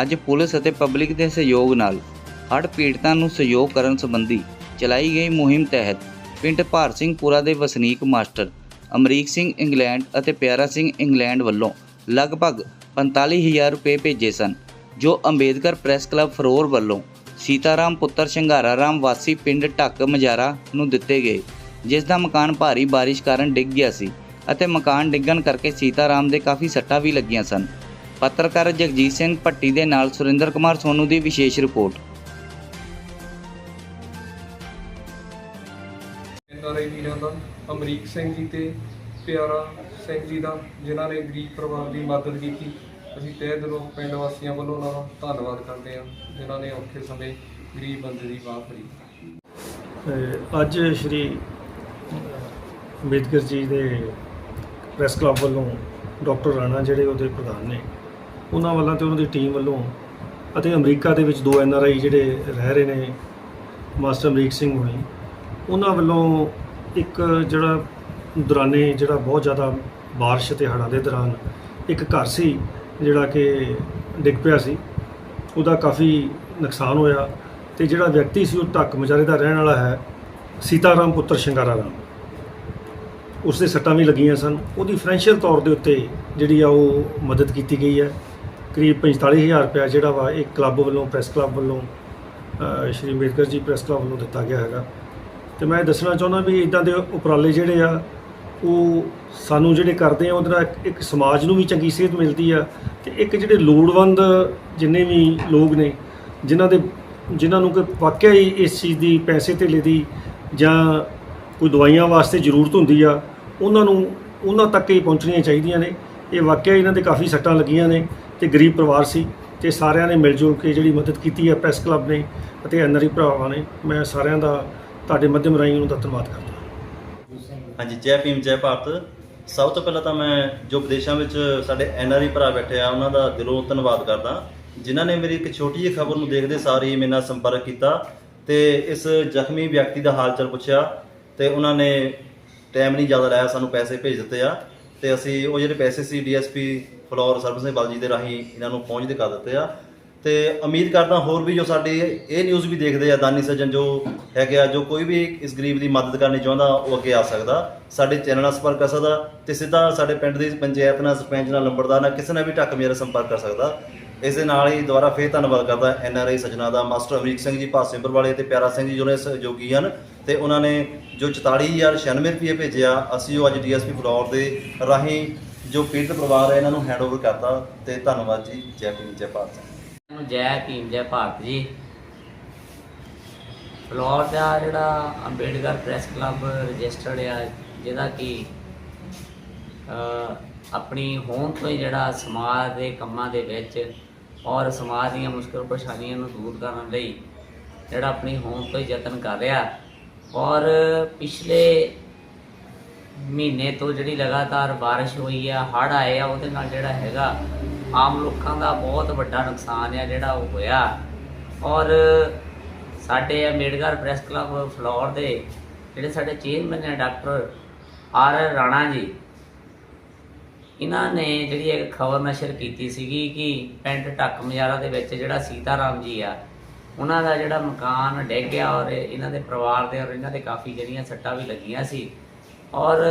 ਅੱਜ ਪੁਲਿਸ ਅਤੇ ਪਬਲਿਕ ਦੇ ਸਹਿਯੋਗ ਨਾਲ ਹੜ੍ਹ ਪੀੜਤਾਂ ਨੂੰ ਸਹਿਯੋਗ ਕਰਨ ਸੰਬੰਧੀ ਚਲਾਈ ਗਈ ਮੁਹਿੰਮ ਤਹਿਤ ਪਿੰਡ ਭਾਰ ਸਿੰਘਪੁਰਾ ਦੇ ਵਸਨੀਕ ਮਾਸਟਰ ਅਮਰੀਕ ਸਿੰਘ ਇੰਗਲੈਂਡ ਅਤੇ ਪਿਆਰਾ ਸਿੰਘ ਇੰਗਲੈਂਡ ਵੱਲੋਂ ਲਗਭਗ 45000 ਰੁਪਏ ਭੇਜੇ ਸਨ, ਜੋ ਅੰਬੇਦਕਰ ਪ੍ਰੈਸ ਕਲੱਬ ਫਰੋਰ ਵੱਲੋਂ ਸੀਤਾਰਾਮ ਪੁੱਤਰ ਸ਼ਿੰਗਾਰਾ ਰਾਮ ਵਾਸੀ ਪਿੰਡ ਢੱਕ ਮਜਾਰਾ ਨੂੰ ਦਿੱਤੇ ਗਏ, ਜਿਸ ਦਾ ਮਕਾਨ ਭਾਰੀ ਬਾਰਿਸ਼ ਕਾਰਨ ਡਿੱਗ ਗਿਆ ਸੀ ਅਤੇ ਮਕਾਨ ਡਿੱਗਣ ਕਰਕੇ ਸੀਤਾਰਾਮ ਦੇ ਕਾਫੀ ਸੱਟਾਂ ਵੀ ਲੱਗੀਆਂ ਸਨ। ਪੱਤਰਕਾਰ ਜਗਜੀਤ ਸਿੰਘ ਭੱਟੀ ਦੇ ਨਾਲ ਸੁਰਿੰਦਰ ਕੁਮਾਰ ਸੋਨੂ ਦੀ ਵਿਸ਼ੇਸ਼ ਰਿਪੋਰਟ। ਐਨਆਰਆਈ ਵੀਰਾਂ ਦਾ ਅਮਰੀਕ ਸਿੰਘ ਜੀ ਤੇ ਪਿਆਰਾ ਸਿੰਘ ਜੀ ਦਾ ਜਿਨ੍ਹਾਂ ਨੇ ਗਰੀਬ ਪਰਿਵਾਰ ਦੀ ਮਦਦ ਕੀਤੀ। ਅਸੀਂ ਤਹਿ ਦਿਲੋਂ ਪਿੰਡ ਵਾਸੀਆਂ ਵੱਲੋਂ ਉਹਨਾਂ ਦਾ ਧੰਨਵਾਦ ਕਰਦੇ ਹਾਂ ਜਿਨ੍ਹਾਂ ਨੇ ਔਖੇ ਸਮੇਂ ਗਰੀਬ ਬੰਦੇ ਦੀ ਬਾਹ ਫੜੀ। ਤੇ ਅੱਜ ਸ਼੍ਰੀ ਅੰਬੇਦਕਰ ਜੀ ਦੇ ਪ੍ਰੈਸ ਕਲੱਬ ਵੱਲੋਂ ਡਾਕਟਰ ਰਾਣਾ ਜਿਹੜੇ ਉਹਦੇ ਪ੍ਰਧਾਨ ਨੇ। ਉਹਨਾਂ ਵੱਲੋਂ ਤੇ ਉਹਨਾਂ ਦੀ ਟੀਮ ਵੱਲੋਂ ਅਤੇ ਅਮਰੀਕਾ ਦੇ ਵਿੱਚ ਦੋ ਐਨ ਆਰ ਆਈ ਜਿਹੜੇ ਰਹਿ ਰਹੇ ਨੇ, ਮਾਸਟਰ ਅਮਰੀਕ ਸਿੰਘ ਹੋਣੀ, ਉਹਨਾਂ ਵੱਲੋਂ ਇੱਕ ਜਿਹੜਾ ਦੌਰਾਨੇ ਜਿਹੜਾ ਬਹੁਤ ਜ਼ਿਆਦਾ ਬਾਰਿਸ਼ ਤੇ ਹੜ੍ਹਾਂ ਦੇ ਦੌਰਾਨ ਇੱਕ ਘਰ ਸੀ ਜਿਹੜਾ ਕਿ ਡਿੱਗ ਪਿਆ ਸੀ, ਉਹਦਾ ਕਾਫੀ ਨੁਕਸਾਨ ਹੋਇਆ ਤੇ ਜਿਹੜਾ ਵਿਅਕਤੀ ਸੀ ਉਹ ਢੱਕ ਮਜਾਰੇ ਦਾ ਰਹਿਣ ਵਾਲਾ ਹੈ, ਸੀਤਾਰਾਮ ਪੁੱਤਰ ਸ਼ਿੰਗਾਰਾ ਰਾਮ। ਉਸ ਦੇ ਸੱਟਾਂ ਵੀ ਲੱਗੀਆਂ ਸਨ, ਉਹਦੀ ਫਾਈਨੈਂਸ਼ੀਅਲ ਤੌਰ ਦੇ ਉੱਤੇ ਜਿਹੜੀ ਆ ਉਹ ਮਦਦ ਕੀਤੀ ਗਈ ਹੈ। ਕਰੀਬ 45000 ਰੁਪਇਆ ਜਿਹੜਾ ਵਾ ਇਹ ਕਲੱਬ ਵੱਲੋਂ, ਪ੍ਰੈਸ ਕਲੱਬ ਵੱਲੋਂ ਸ਼੍ਰੀ ਅੰਬੇਦਕਰ ਜੀ ਪ੍ਰੈਸ ਕਲੱਬ ਵੱਲੋਂ ਦਿੱਤਾ ਗਿਆ ਹੈਗਾ। ਤੇ ਮੈਂ ਇਹ ਦੱਸਣਾ ਚਾਹੁੰਦਾ ਵੀ ਇਦਾਂ ਦੇ ਉਪਰਾਲੇ ਜਿਹੜੇ ਆ, ਉਹ ਸਾਨੂੰ ਜਿਹੜੇ ਕਰਦੇ ਆ, ਉਹਦੇ ਨਾਲ ਇੱਕ- ਇੱਕ ਸਮਾਜ ਨੂੰ ਵੀ ਚੰਗੀ ਸਿਹਤ ਮਿਲਦੀ ਆ ਤੇ ਇੱਕ ਜਿਹੜੇ ਲੋੜਵੰਦ ਜਿੰਨੇ ਵੀ ਲੋਕ ਨੇ, ਜਿਨ੍ਹਾਂ ਦੇ ਜਿਨ੍ਹਾਂ ਨੂੰ ਕਿ ਵਾਕਿਆ ਹੀ ਇਸ ਚੀਜ਼ ਦੀ ਪੈਸੇ ਧੇਲੇ ਦੀ ਜਾਂ ਕੋਈ ਦਵਾਈਆਂ ਵਾਸਤੇ ਜ਼ਰੂਰਤ ਹੁੰਦੀ ਆ, ਉਹਨਾਂ ਨੂੰ ਉਹਨਾਂ ਤੱਕ ਹੀ ਪਹੁੰਚਣੀਆਂ ਚਾਹੀਦੀਆਂ ਨੇ। ਇਹ ਵਾਕਿਆ ਇਹਨਾਂ ਦੇ ਕਾਫੀ ਸੱਟਾਂ ਲੱਗੀਆਂ ਨੇ। ਤੇ ਗਰੀਬ ਪਰਿਵਾਰ ਸੀ ਤੇ ਸਾਰਿਆਂ ਨੇ ਮਿਲ ਜੁਲ ਕੇ ਜਿਹੜੀ ਮਦਦ ਕੀਤੀ ਹੈ ਪ੍ਰੈਸ ਕਲੱਬ ਨੇ ਅਤੇ ਐਨਆਰਈ ਭਰਾਵਾਂ ਨੇ, ਮੈਂ ਸਾਰਿਆਂ ਦਾ ਤੁਹਾਡੇ ਮਾਧਿਅਮ ਰਾਹੀਂ ਉਹਨਾਂ ਦਾ ਧੰਨਵਾਦ ਕਰਦਾ ਹਾਂਜੀ, ਜੈ ਭੀਮ, ਜੈ ਭਾਰਤ। ਸਭ ਤੋਂ ਪਹਿਲਾਂ ਤਾਂ ਮੈਂ ਜੋ ਵਿਦੇਸ਼ਾਂ ਵਿੱਚ ਸਾਡੇ ਐਨਆਰਈ ਭਰਾ ਬੈਠੇ ਆ, ਉਹਨਾਂ ਦਾ ਦਿਲੋਂ ਧੰਨਵਾਦ ਕਰਦਾ। ਜਿਨ੍ਹਾਂ ਨੇ ਮੇਰੀ ਇੱਕ ਛੋਟੀ ਜਿਹੀ ਖਬਰ ਨੂੰ ਦੇਖਦੇ ਸਾਰ ਹੀ ਮੇਰੇ ਨਾਲ ਸੰਪਰਕ ਕੀਤਾ ਤੇ ਇਸ ਜ਼ਖਮੀ ਵਿਅਕਤੀ ਦਾ ਹਾਲ ਚਾਲ ਪੁੱਛਿਆ ਤੇ ਉਹਨਾਂ ਨੇ ਟਾਈਮ ਨਹੀਂ ਜ਼ਿਆਦਾ ਲਾਇਆ, ਸਾਨੂੰ ਪੈਸੇ ਭੇਜ ਦਿੱਤੇ ਆ। ਤੇ ਅਸੀਂ ਉਹ ਜਿਹੜੇ ਪੈਸੇ ਸੀ ਡੀਐਸਪੀ ਫਲੋਰ ਸਰਵਿਸ ਦੇ ਬਲਜੀ ਦੇ ਰਾਹੀਂ ਇਹਨਾਂ ਨੂੰ ਪਹੁੰਚਦੇ ਕਰ ਦਿੱਤੇ ਆ। ਤੇ ਉਮੀਦ ਕਰਦਾ ਹੋਰ ਵੀ ਜੋ ਸਾਡੇ ਇਹ ਨਿਊਜ਼ ਵੀ ਦੇਖਦੇ ਆ, ਦਾਨੀ ਸੱਜਣ ਜੋ ਹੈਗੇ ਆ, ਜੋ ਕੋਈ ਵੀ ਇਸ ਗਰੀਬ ਦੀ ਮਦਦ ਕਰਨੀ ਚਾਹੁੰਦਾ, ਉਹ ਅੱਗੇ ਆ ਸਕਦਾ। ਸਾਡੇ ਚੈਨਲ ਨਾਲ ਸੰਪਰਕ ਕਰ ਸਕਦਾ ਤੇ ਸਿੱਧਾ ਸਾਡੇ ਪਿੰਡ ਦੀ ਪੰਚਾਇਤ ਨਾਲ, ਸਰਪੰਚ ਨਾਲ, ਲੰਬੜਦਾਰ ਨਾਲ ਕਿਸੇ ਨਾਲ ਵੀ ਟੱਕ ਮੇਰਾ ਸੰਪਰਕ ਕਰ ਸਕਦਾ। ਇਸ ਦੇ ਨਾਲ ਹੀ ਦੁਬਾਰਾ ਫੇਰ ਧੰਨਵਾਦ ਕਰਦਾ ਐਨ ਆਰ ਆਈ ਸੱਜਣਾ ਦਾ, ਮਾਸਟਰ ਅਮਰੀਕ ਸਿੰਘ ਜੀ ਭਾਸਿੰਪੁਰ ਵਾਲੇ ਤੇ ਪਿਆਰਾ ਸਿੰਘ ਜੀ ਜਿਹੜੇ ਸਹਿਯੋਗੀ ਹਨ ਤੇ ਉਹਨਾਂ ਨੇ ਜੋ 44096 ਰੁਪਏ ਭੇਜਿਆ, ਅਸੀਂ ਉਹ ਅੱਜ ਡੀਐਸਪੀ ਫਲੋਰ ਦੇ ਰਾਹੀਂ ਜੋ ਪੀੜਤ ਪਰਿਵਾਰ ਹੈ, ਇਹਨਾਂ ਨੂੰ ਹੈਂਡਓਵਰ ਕਰਤਾ ਤੇ ਧੰਨਵਾਦ ਜੀ, ਜੈ ਭੀਮ, ਜੈ ਭਾਰਤ। ਨੂੰ ਜੈ ਭੀਮ, ਜੈ ਭਾਰਤ ਜੀ। ਫਲੋਰ ਦਾ ਜਿਹੜਾ ਅੰਬੇਡਕਰ ਪ੍ਰੈਸ ਕਲੱਬ ਰਜਿਸਟਰਡ ਆ, ਜਿਹਦਾ ਕਿ ਆਪਣੀ ਹੋਂਦ ਤੋਂ ਹੀ ਜਿਹੜਾ ਸਮਾਜ ਦੇ ਕੰਮਾਂ ਦੇ ਵਿੱਚ ਔਰ ਸਮਾਜ ਦੀਆਂ ਮੁਸ਼ਕਲ ਪਰੇਸ਼ਾਨੀਆਂ ਨੂੰ ਦੂਰ ਕਰਨ ਲਈ ਜਿਹੜਾ ਆਪਣੀ ਹੋਂਦ ਤੋਂ ਹੀ ਯਤਨ ਕਰ ਰਿਹਾ। ਔਰ ਪਿਛਲੇ ਮਹੀਨੇ ਤੋਂ ਜਿਹੜੀ ਲਗਾਤਾਰ ਬਾਰਿਸ਼ ਹੋਈ ਆ, ਹੜ੍ਹ ਆਏ ਆ, ਉਹਦੇ ਨਾਲ ਜਿਹੜਾ ਹੈਗਾ ਆਮ ਲੋਕਾਂ ਦਾ ਬਹੁਤ ਵੱਡਾ ਨੁਕਸਾਨ ਆ ਜਿਹੜਾ ਉਹ ਹੋਇਆ। ਔਰ ਸਾਡੇ ਅੰਬੇਡਕਰ ਪ੍ਰੈਸ ਕਲੱਬ ਫਲੋਰ ਦੇ ਜਿਹੜੇ ਸਾਡੇ ਚੇਅਰਮੈਨ ਨੇ ਡਾਕਟਰ ਆਰ ਰਾਣਾ ਜੀ, ਇਹਨਾਂ ਨੇ ਜਿਹੜੀ ਇੱਕ ਖਬਰ ਨਸ਼ਰ ਕੀਤੀ ਸੀਗੀ ਕਿ ਪਿੰਡ ਢੱਕ ਮਜਾਰਾ ਦੇ ਵਿੱਚ ਜਿਹੜਾ ਸੀਤਾਰਾਮ ਜੀ ਆ, ਉਹਨਾਂ ਦਾ ਜਿਹੜਾ ਮਕਾਨ ਡਿੱਗ ਗਿਆ ਔਰ ਇਹਨਾਂ ਦੇ ਪਰਿਵਾਰ ਦੇ ਔਰ ਇਹਨਾਂ ਦੇ ਕਾਫੀ ਜਿਹੜੀਆਂ ਸੱਟਾਂ ਵੀ ਲੱਗੀਆਂ ਸੀ। ਔਰ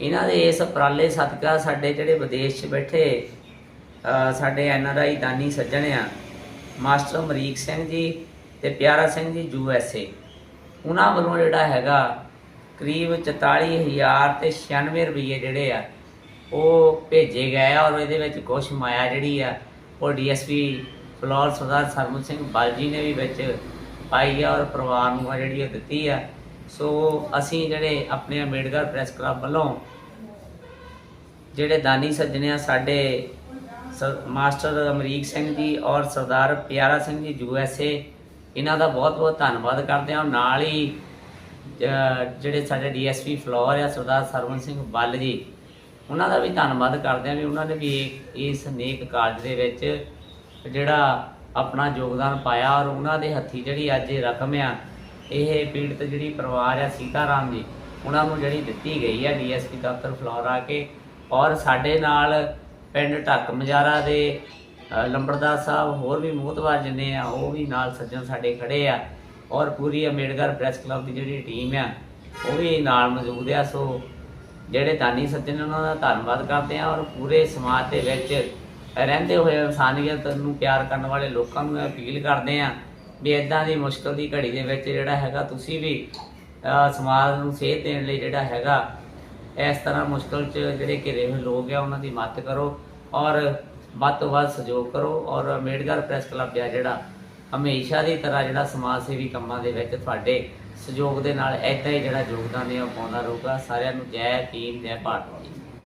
ਇਹਨਾਂ ਦੇ ਇਸ ਉਪਰਾਲੇ ਸਦਕਾ ਸਾਡੇ ਜਿਹੜੇ ਵਿਦੇਸ਼ 'ਚ ਬੈਠੇ ਸਾਡੇ ਐਨ ਆਰ ਆਈ ਦਾਨੀ ਸੱਜਣ ਆ, ਮਾਸਟਰ ਅਮਰੀਕ ਸਿੰਘ ਜੀ ਤੇ ਪਿਆਰਾ Singh ji U S A. ਉਹਨਾਂ ਵੱਲੋਂ ਜਿਹੜਾ ਹੈਗਾ ਕਰੀਬ 44000 ਤੇ 96 ਰੁਪਏ ਜਿਹੜੇ ਆ, ਉਹ ਭੇਜੇ ਗਏ ਆ ਔਰ ਇਹਦੇ ਵਿੱਚ ਕੁਛ ਮਾਇਆ ਜਿਹੜੀ ਆ, ਉਹ ਡੀਐਸਪੀ ਫਲੋਰ ਸਰਦਾਰ ਸਰਮਨ ਸਿੰਘ ਬਾਲਜੀ ਨੇ ਵੀ ਵਿੱਚ ਪਾਈ ਆ ਔਰ ਪਰਿਵਾਰ ਨੂੰ ਆ ਜਿਹੜੀ ਉਹ ਦਿੱਤੀ ਆ। ਸੋ ਅਸੀਂ ਜਿਹੜੇ ਆਪਣੇ ਅੰਬੇਡਕਰ ਪ੍ਰੈਸ ਕਲੱਬ ਵੱਲੋਂ ਜਿਹੜੇ ਦਾਨੀ ਸੱਜਣੇ ਆ ਸਾਡੇ ਸ- ਮਾਸਟਰ ਅਮਰੀਕ ਸਿੰਘ ਜੀ ਔਰ ਸਰਦਾਰ ਪਿਆਰਾ Singh ji U S A, ਇਹਨਾਂ ਦਾ ਬਹੁਤ ਬਹੁਤ ਧੰਨਵਾਦ ਕਰਦੇ ਹਾਂ। ਔਰ ਨਾਲ ਹੀ ਜਿਹੜੇ ਸਾਡੇ ਡੀਐਸਪੀ ਫਲੋਰ ਆ, ਸਰਦਾਰ ਸਰਵਨ ਸਿੰਘ ਬੱਲ ਜੀ, ਉਹਨਾਂ ਦਾ ਵੀ ਧੰਨਵਾਦ ਕਰਦੇ ਹਾਂ ਵੀ ਉਹਨਾਂ ਨੇ ਵੀ ਇਸ ਨੇਕ ਕਾਰਜ ਦੇ ਵਿੱਚ ਜਿਹੜਾ ਆਪਣਾ ਯੋਗਦਾਨ ਪਾਇਆ ਔਰ ਉਹਨਾਂ ਦੇ ਹੱਥੀ ਜਿਹੜੀ ਅੱਜ ਇਹ ਰਕਮ ਆ ਇਹ ਪੀੜਤ ਜਿਹੜੀ ਪਰਿਵਾਰ ਆ ਸੀਤਾਰਾਮ ਜੀ ਉਹਨਾਂ ਨੂੰ ਜਿਹੜੀ ਦਿੱਤੀ ਗਈ ਆ ਡੀਐਸਪੀ ਦਫ਼ਤਰ ਫਲੋਰ ਕੇ ਔਰ ਸਾਡੇ ਨਾਲ ਪਿੰਡ ਢੱਕ ਮਜਾਰਾ ਦੇ ਅ, ਲੰਬੜਦਾਰ ਸਾਹਿਬ ਹੋਰ ਵੀ ਮੋਹਤਵਾਰ ਜਿੰਨੇ ਆ ਉਹ ਵੀ ਨਾਲ ਸੱਜਣ ਸਾਡੇ ਖੜੇ ਆ ਔਰ ਪੂਰੀ ਅੰਬੇਡਕਰ ਪ੍ਰੈਸ ਕਲੱਬ ਦੀ ਜਿਹੜੀ ਟੀਮ ਆ ਉਹ ਵੀ ਨਾਲ ਮੌਜੂਦ ਆ। ਸੋ ਜਿਹੜੇ ਦਾਨੀ ਸੱਜਣ ਉਹਨਾਂ ਦਾ ਧੰਨਵਾਦ ਕਰਦੇ ਆ ਔਰ ਪੂਰੇ ਸਮਾਜ ਦੇ ਵਿੱਚ ਰਹਿੰਦੇ ਹੋਏ ਇਨਸਾਨੀਅਤ ਨੂੰ ਪਿਆਰ ਕਰਨ ਵਾਲੇ ਲੋਕਾਂ ਨੂੰ ਅਪੀਲ ਕਰਦੇ ਆ ਵੀ ਇਦਾਂ ਦੀ ਮੁਸ਼ਕਲ ਦੀ ਘੜੀ ਦੇ ਵਿੱਚ ਜਿਹੜਾ ਹੈਗਾ ਤੁਸੀਂ ਵੀ ਸਮਾਜ ਨੂੰ ਸੇਧ ਦੇਣ ਲਈ ਜਿਹੜਾ ਹੈਗਾ, ਇਸ ਤਰ੍ਹਾਂ ਮੁਸ਼ਕਲ 'ਚ ਜਿਹੜੇ ਘਿਰੇ ਹੋਏ ਲੋਕ ਆ, ਉਹਨਾਂ ਦੀ ਮਦਦ ਕਰੋ ਔਰ ਵੱਧ ਤੋਂ ਵੱਧ ਸਹਿਯੋਗ ਕਰੋ ਔਰ ਅੰਬੇਡਕਰ ਪ੍ਰੈਸ ਕਲੱਬ ਆ ਜਿਹੜਾ, ਹਮੇਸ਼ਾ ਦੀ ਤਰ੍ਹਾਂ ਜਿਹੜਾ ਸਮਾਜ ਸੇਵੀ ਕੰਮਾਂ ਦੇ ਵਿੱਚ ਤੁਹਾਡੇ ਸਹਿਯੋਗ ਦੇ ਨਾਲ ਏਦਾਂ ਹੀ ਜਿਹੜਾ ਯੋਗਦਾਨ ਹੈ ਉਹ ਪਾਉਂਦਾ ਰਹੂਗਾ। ਸਾਰਿਆਂ ਨੂੰ ਜੈ ਭੀਮ, ਜੈ ਭਾਰਤ।